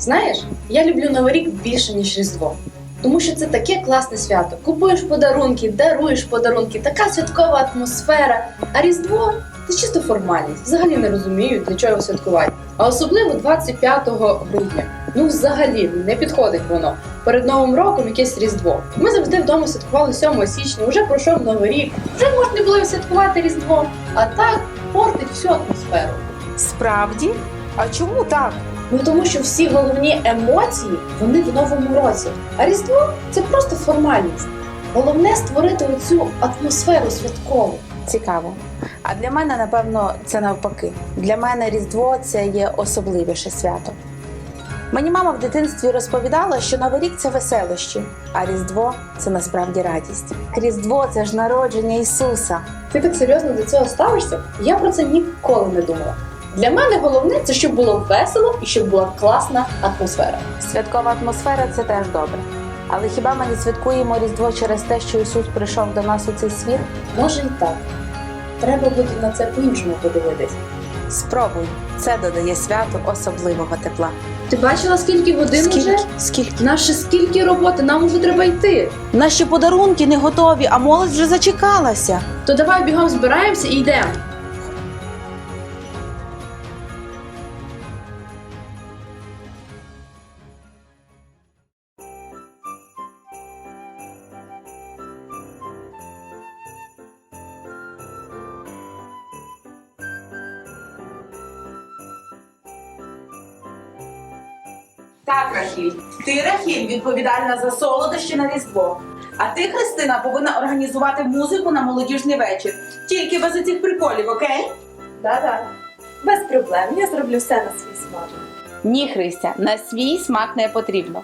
Знаєш, я люблю Новий рік більше, ніж Різдво. Тому що це таке класне свято. Купуєш подарунки, даруєш подарунки, така святкова атмосфера. А Різдво це чисто формальність. Взагалі не розумію, для чого його святкувати. А особливо 25 грудня. Ну, взагалі не підходить воно. Перед Новим роком якесь Різдво. Ми завжди вдома святкували 7 січня, вже пройшов Новий рік. Вже можна було святкувати Різдво. А так портить всю атмосферу. Справді? А чому так? Ну тому що всі головні емоції вони в новому році. А Різдво це просто формальність. Головне створити оцю атмосферу святкову. Цікаво. А для мене, напевно, це навпаки. Для мене Різдво це є особливіше свято. Мені мама в дитинстві розповідала, що Новий рік це веселощі, а Різдво це насправді радість. Різдво це ж народження Ісуса. Ти так серйозно до цього ставишся? Я про це ніколи не думала. Для мене головне це щоб було весело і щоб була класна атмосфера. Святкова атмосфера це теж добре. Але хіба ми не святкуємо Різдво через те, що Ісус прийшов до нас у цей світ? Може і так. Треба буде на це по-іншому подивитись. Спробуй, це додає святу особливого тепла. Ти бачила, скільки годин вже? Скільки? Наше скільки роботи, нам уже треба йти. Наші подарунки не готові, а молодь вже зачекалася. То давай бігом збираємося і йдемо. Так, Рахіль. Ти, Рахіль, відповідальна за солодощі на Різдво. А ти, Христина, повинна організувати музику на молодіжний вечір. Тільки без оцих приколів, окей? Да-да. Без проблем, я зроблю все на свій смак. Ні, Христя, на свій смак не потрібно.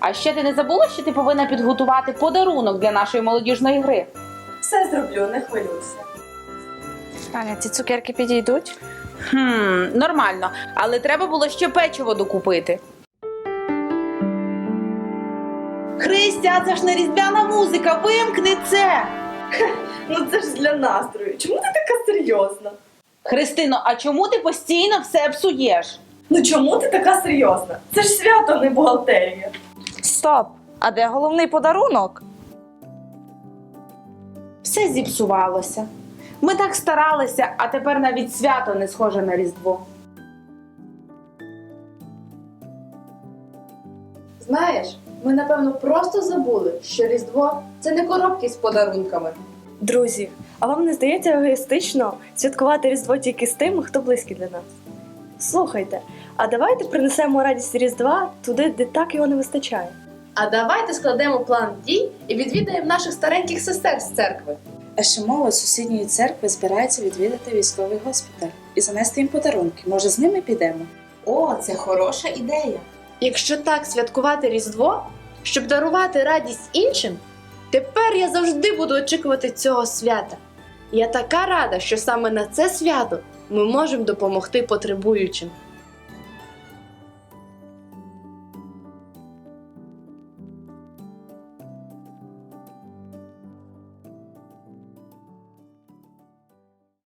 А ще ти не забула, що ти повинна підготувати подарунок для нашої молодіжної гри. Все зроблю, не хвилюйся. Аня, ці цукерки підійдуть? Хм, нормально, але треба було ще печиво докупити. Христя, це ж не різдвяна музика, вимкни це! Ну це ж для настрою. Чому ти така серйозна? Христино, а чому ти постійно все псуєш? Ну чому ти така серйозна? Це ж свято, не бухгалтерія. Стоп! А де головний подарунок? Все зіпсувалося. Ми так старалися, а тепер навіть свято не схоже на Різдво. Знаєш, ми напевно просто забули, що Різдво це не коробки з подарунками. Друзі, а вам не здається егоїстично святкувати Різдво тільки з тим, хто близький для нас? Слухайте, а давайте принесемо радість Різдва туди, де так його не вистачає. А давайте складемо план дій і відвідаємо наших стареньких сестер з церкви. А ще з сусідньої церкви збирається відвідати військовий госпіталь і занести їм подарунки. Може, з ними підемо? О, це хороша ідея. Якщо так святкувати Різдво, щоб дарувати радість іншим, тепер я завжди буду очікувати цього свята. Я така рада, що саме на це свято ми можемо допомогти потребуючим.